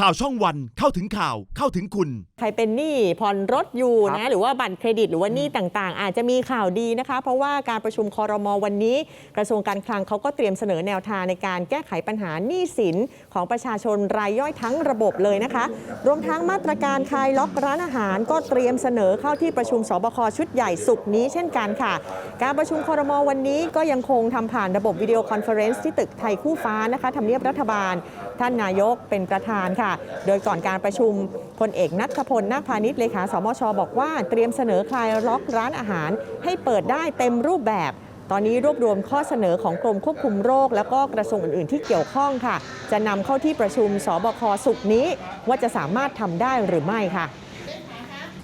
ข่าวช่องวันเข้าถึงข่าวเข้าถึงคุณ ใครเป็นหนี้ผ่อนรถอยู่ครันะบหรือว่าบัตรเครดิตหรือว่าหนี้ต่างๆ อาจจะมีข่าวดีนะคะ เพราะว่าการประชุมคอรมอวันนี้ กระทรวงการคลังเขาก็เตรียมเสนอแนวทางในการแก้ไขปัญหาหนี้สินของประชาชนรายย่อยทั้งระบบเลยนะคะ รวมทั้งมาตรการคลายล็อกร้านอาหาร ก็เตรียมเสนอเข้าที่ประชุมสบคชุดใหญ่สุกร์นี้เช่นกันค่ะ การประชุมคอรมอวันนี้ก็ยังคงทำผ่านระบบวิดีโอคอนเฟอเรนซ์ที่ตึกไทยคู่ฟ้านะคะทำเนียบรัฐบาล ท่านนายกเป็นประธานค่ะโดยก่อนการประชุมพลเอกนัทพลนาคพาณิชย์เลขาสมชบอกว่าเตรียมเสนอคลายล็อกร้านอาหาร ให้เปิดได้เต็มรูปแบบตอนนี้รวบรวมข้อเสนอของกรมควบคุมโรค แล้วก็กระทรวงอื่น ๆ ที่เกี่ยวข้องค่ะ จะนำเข้าที่ประชุมสบคสุกนี้ ว่าจะสามารถทำได้หรือไม่ค่ะ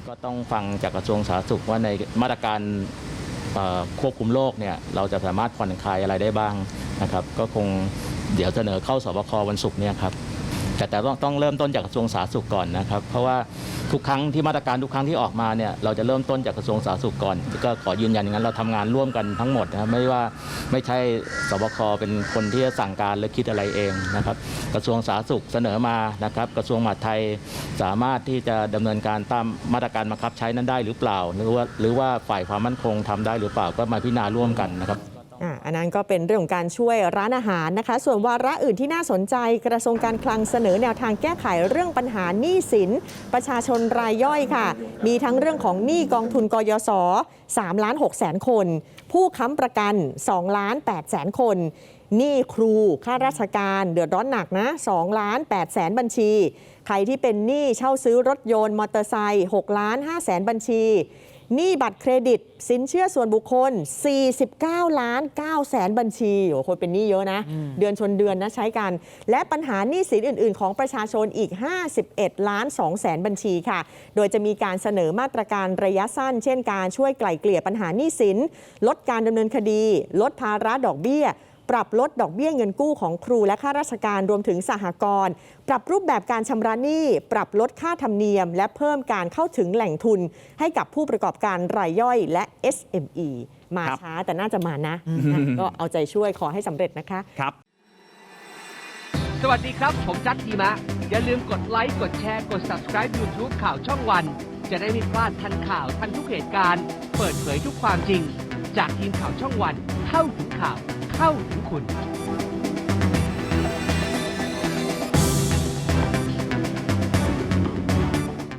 ก็ต้องฟังจากกระทรวงสาธารณสุขว่าในมาตรการควบคุมโรคเนี่ยเราจะสามารถผ่อนคลายอะไรได้บ้างนะครับ ก็คงเดี๋ยวเสนอเข้าสบควันศุกร์เนี่ยครับ แต่แต่ต้องต้องเริ่มต้นจากกระทรวงสาธารณสุขก่อนนะครับ เพราะว่าทุกครั้งที่มาตรการทุกครั้งที่ออกมาเนี่ยเราจะเริ่มต้นจากกระทรวงสาธารณสุขก่อน ก็ขอยืนยันอย่างนั้นเราทำงานร่วมกันทั้งหมดนะไม่ว่าไม่ใช่สบคเป็นคนที่จะสั่งการหรือคิดอะไรเองนะครับ กระทรวงสาธารณสุขเสนอมานะครับ กระทรวงมหาดไทยสามารถที่จะดำเนินการตามมาตรการบังคับใช้นั้นได้หรือเปล่า หรือว่าหรือว่าฝ่ายความมั่นคงทำได้หรือเปล่าก็มาพิจารณาร่วมกันนะครับ อันนั้นก็เป็นเรื่องของการช่วยร้านอาหารนะคะ ส่วนวาระอื่นที่น่าสนใจกระทรวงการคลังเสนอแนวทางแก้ไขเรื่องปัญหาหนี้สิน ประชาชนรายย่อยค่ะ มีทั้งเรื่องของหนี้กองทุนกยศ3ล้าน6แสนคน ผู้ค้ำประกัน2ล้าน8แสนคนหนี้ครูข้าราชการเดือดร้อนหนักนะ2ล้าน8แสนบัญชี ใครที่เป็นหนี้เช่าซื้อรถยนต์มอเตอร์ไซค์6ล้าน5แสนบัญชี หนี้บัตรเครดิต สินเชื่อส่วนบุคคล 49 ล้าน9แสนบัญชีโอ้โหคนเป็นหนี้เยอะนะ เดือนชนเดือนนะใช้กัน และปัญหาหนี้สินอื่น ๆ ของประชาชนอีก 51 ล้าน2แสนบัญชีค่ะ โดยจะมีการเสนอมาตรการระยะสั้น เช่นการช่วยไกล่เกลี่ยปัญหาหนี้สิน ลดการดำเนินคดี ลดภาระดอกเบี้ย ปรับลดดอกเบี้ยเงินกู้ของครูและข้าราชการรวมถึงสหกรณ์ปรับรูปแบบการชำระหนี้ ปรับลดค่าธรรมเนียม และเพิ่มการเข้าถึงแหล่งทุน ให้กับผู้ประกอบการรายย่อยและ SME มาครับช้าแต่น่าจะมานะนะ ก็เอาใจช่วยขอให้สำเร็จนะคะ ครับ สวัสดีครับ ผมจัดดีมะ อย่าลืมกดไลค์ กดแชร์ กด subscribe YouTube ข่าวช่องวัน จะได้ไม่พลาดทันข่าวทันทุกเหตุการณ์ เปิดเผยทุกความจริง จากทีมข่าวช่องวัน เข้าถึงข่าว เข้าถึงคุณ